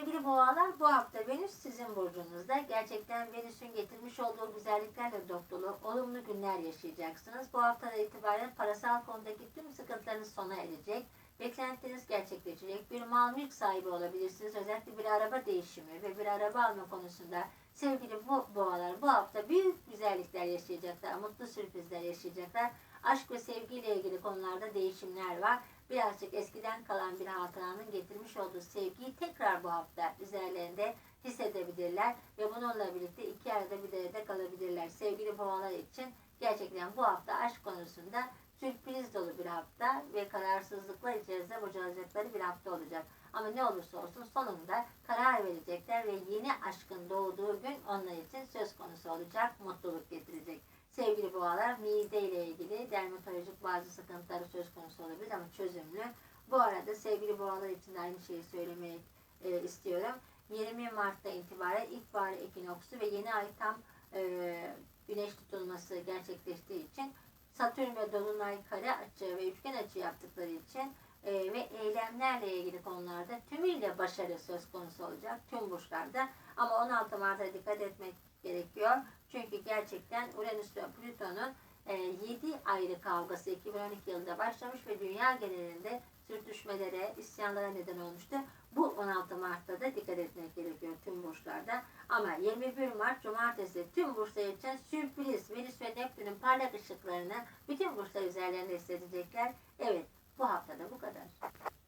Sevgili boğalar bu hafta Venüs sizin burcunuzda. Gerçekten Venüs'ün getirmiş olduğu güzelliklerle dop dolu olumlu günler yaşayacaksınız. Bu haftadan itibaren parasal konudaki tüm sıkıntılarınız sona erecek. Beklentiniz gerçekleşecek. Bir mal mülk sahibi olabilirsiniz. Özellikle bir araba değişimi ve bir araba alma konusunda sevgili bu boğalar bu hafta büyük güzellikler yaşayacaklar. Mutlu sürprizler yaşayacaklar. Aşk ve sevgiyle ilgili konularda değişimler var. Birazcık eskiden kalan bir hatıranın getirmiş olduğu sevgiyi tekrar bu hafta üzerlerinde hissedebilirler ve bununla birlikte iki arada bir derede kalabilirler. Sevgili boğalar için gerçekten bu hafta aşk konusunda sürpriz dolu bir hafta ve kararsızlıklar içerisinde bocalacakları bir hafta olacak. Ama ne olursa olsun sonunda karar verecekler ve yeni aşkın doğduğu gün onlar için söz konusu olacak, mutluluk getirecek. Sevgili boğalar mide ile ilgili dermatolojik bazı sıkıntıları söz konusu olabilir ama çözümlü. Bu arada sevgili boğalar için de aynı şeyi söylemek e, istiyorum. 20 Mart'ta itibaren ilkbahar ekinoksu ve yeni ay tam e, güneş tutulması gerçekleştiği için Satürn ve Dolunay kare açı ve üçgen açı yaptıkları için e, ve eylemlerle ilgili konularda tümüyle başarı söz konusu olacak tüm burçlarda. Ama 16 Mart'a dikkat etmek gerekiyor. Çünkü gerçekten Uranüs ve Plüton'un 7 ayrı kavgası 2012 yılında başlamış ve dünya genelinde sürtüşmelere, isyanlara neden olmuştu. Bu 16 Mart'ta da dikkat etmek gerekiyor tüm burçlarda. Ama 21 Mart Cumartesi tüm burçlar için sürpriz Venüs ve Neptün'ün parlak ışıklarını bütün burçlar üzerlerinde hissedecekler. Evet bu haftada bu kadar.